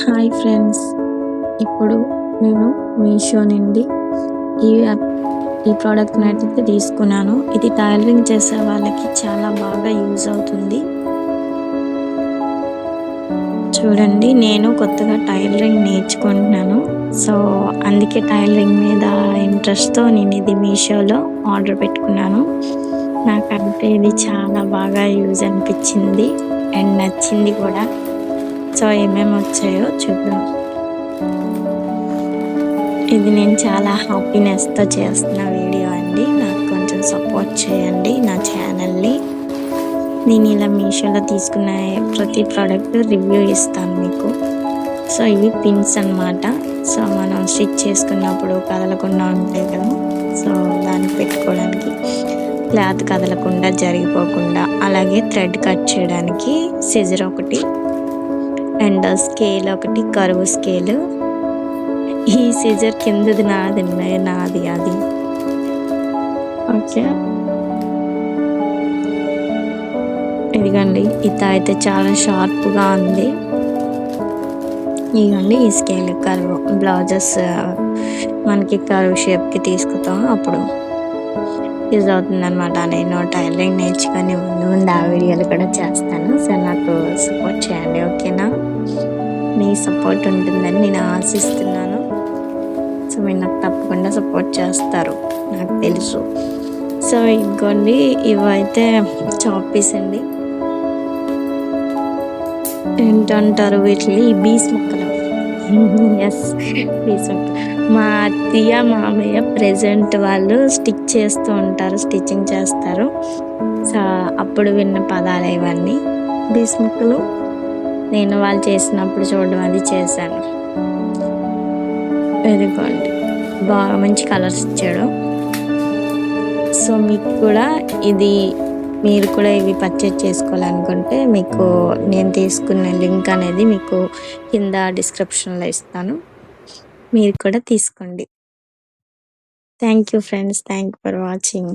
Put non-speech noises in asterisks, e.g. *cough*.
Hi friends. ఇప్పుడు నేను మీషో నుండి ఈ ఈ ప్రోడక్ట్ని అయితే తీసుకున్నాను. ఇది టైలరింగ్ చేసే వాళ్ళకి చాలా బాగా యూజ్ అవుతుంది. చూడండి నేను కొత్తగా టైలరింగ్ నేర్చుకుంటున్నాను. సో అందుకే టైలరింగ్ మీద ఇంట్రెస్ట్తో నేను ఇది మీషోలో ఆర్డర్ పెట్టుకున్నాను. నాకంటే ఇది చాలా బాగా యూజ్ అనిపించింది. అండ్ నచ్చింది కూడా. సో ఏమేమి వచ్చాయో చూద్దాం. ఇది నేను చాలా హ్యాపీనెస్తో చేస్తున్న వీడియో అండి. నాకు కొంచెం సపోర్ట్ చేయండి నా ఛానల్ని. నేను ఇలా మీషోలో తీసుకున్న ప్రతి ప్రోడక్ట్ రివ్యూ ఇస్తాను మీకు. సో ఇవి పిన్స్ అనమాట సో మనం స్టిచ్ చేసుకున్నప్పుడు కదలకుండా ఉంటాయి కదా సో దాన్ని పెట్టుకోవడానికి క్లాత్ కదలకుండా జరిగిపోకుండా అలాగే థ్రెడ్ కట్ చేయడానికి సిజర్ ఒకటి అండ్ స్కేల్ ఒకటి కరువు స్కేల్. ఈ సీజర్ కిందది నాది నాది అది. ఓకే. ఇదిగండి ఇత అయితే చాలా షార్ప్గా ఉంది. ఇదిగండి ఈ స్కేల్ కరువు బ్లౌజెస్ మనకి కరువు షేప్కి తీసుకుతాం అప్పుడు. యూజ్ అవుతుంది అనమాట నేను టైలరింగ్ నేర్చుకొని ముందు ముందు ఆ వీడియోలు కూడా చేస్తాను. సో నాకు సపోర్ట్ చేయండి ఓకేనా? మీ సపోర్ట్ ఉంటుందని నేను ఆశిస్తున్నాను. సో మీరు నాకు తప్పకుండా సపోర్ట్ చేస్తారు నాకు తెలుసు. సో ఇంకోండి ఇవైతే చాపీస్ అండి. ఏంటంటారు వీటిని? బీస్ మొక్కలు. *laughs* ఎస్ బీస్ మొక్కలు. మా అత్తయ్య మామయ్య ప్రెజెంట్ వాళ్ళు స్టిచ్ చేస్తూ ఉంటారు స్టిచ్చింగ్ చేస్తారు. సో అప్పుడు విన్న పదాలు ఇవన్నీ. బీస్ముక్కులు నేను వాళ్ళు చేసినప్పుడు చూడడం అది చేశాను. ఇదిగోండి బాగా మంచి కలర్స్ ఇచ్చాడు. సో మీకు కూడా ఇది మీరు కూడా ఇవి పర్చేజ్ చేసుకోవాలనుకుంటే మీకు నేను తీసుకున్న లింక్ అనేది మీకు కింద డిస్క్రిప్షన్లో ఇస్తాను. మీరు కూడా తీసుకోండి. Thank you friends thank for watching